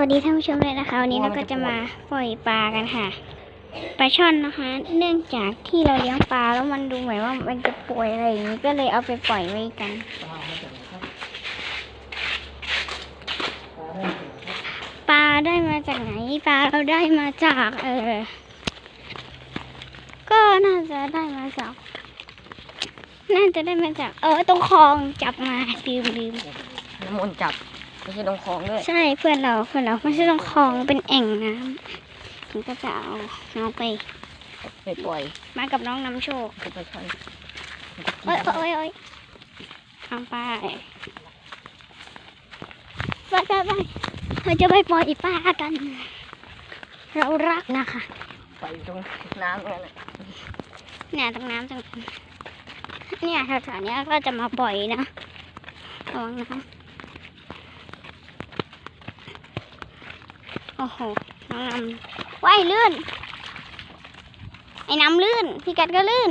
สวัสดีท่านผู้ชมเลยนะคะ วันนี้เราก็จะมาปล่อยปลากันค่ะปลาช่อนนะคะ เนื่องจากที่เราเลี้ยงปลาแล้วมันดูเหมือนว่ามันจะป่วยอะไรอย่างนี้ก็เลยเอาไปปล่อยไว้กันปลาได้มาจากไหนปลาเราได้มาจากเออก็น่าจะได้มาจากน่าจะได้มาจาก เออตรงคลองจับมาลืมลืมน้ำมนต์จับ ไม่ใช่ลงคลองด้วย ใช่เพื่อนเราเพื่อนเราไม่ใช่ตรงคลองเป็นแอ่งน้ำถึงก็จะเอาน้องไปไปปล่อย มากับน้องน้ำโชคก็ไปช่อนโอ้ยโอ้ยโอ้ยทำไปไปไปไปเราจะไปปล่อยปลากัน เรารักนะคะไปตรงน้ำนั่นแหละเนี่ยตรงน้ำตรงนั้นเนี่ยแถวๆเนี้ยก็จะมาปล่อยนะระวังนะคะ โอ้โหน้องน้ำว่ายลื่น ไอ้น้ำลื่น พี่กัดก็ลื่น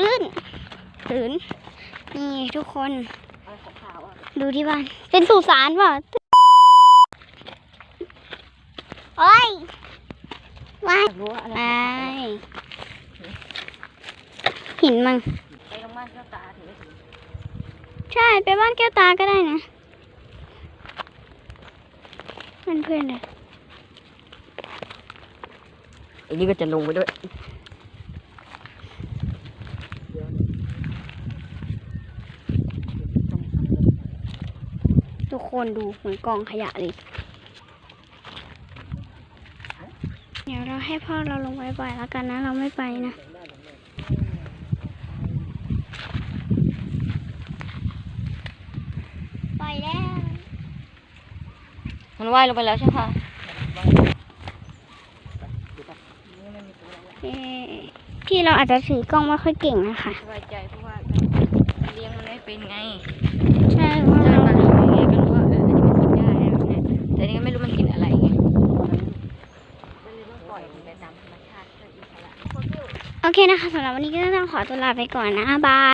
ลื่นลื่นนี่ทุกคนอะไรขาวๆอะดูที่บ้าน เป็นสุสานป่ะโอ้ยว้ายรู้ว่าอะไรไปขาวๆอะหินมังไปตรงบ้านเจ้าตาถือใช่ ไปบ้านแก้วตาก็ได้นะเพื่อนเพื่อนๆเลยไอ้นี่ก็จะลงไปด้วยทุกคนดูเหมือนกองขยะเลย เดี๋ยวเราให้พ่อเราลงไปบ่อยแล้วกันนะ เราไม่ไปนะ ไปแล้ว มันว่ายลงไปแล้วใช่ไหมคะ เอ่อ พี่เราอาจจะถือกล้องไม่ค่อยเก่งนะคะ สบายใจเพราะว่าเลี้ยงมันไม่เป็นไงใช่เพราะจ้างเรามาเลี้ยงไงก็รู้ว่าเอออันนี้มันกินได้แบบเนี้ยแต่อันนี่ก็ไม่รู้มันกินอะไรไงก็เลยต้องปล่อยมันไปตามธรรมชาติเพื่ออิสระโอเคนะคะสำหรับวันนี้ก็ต้องขอตัวลาไปก่อนนะบาย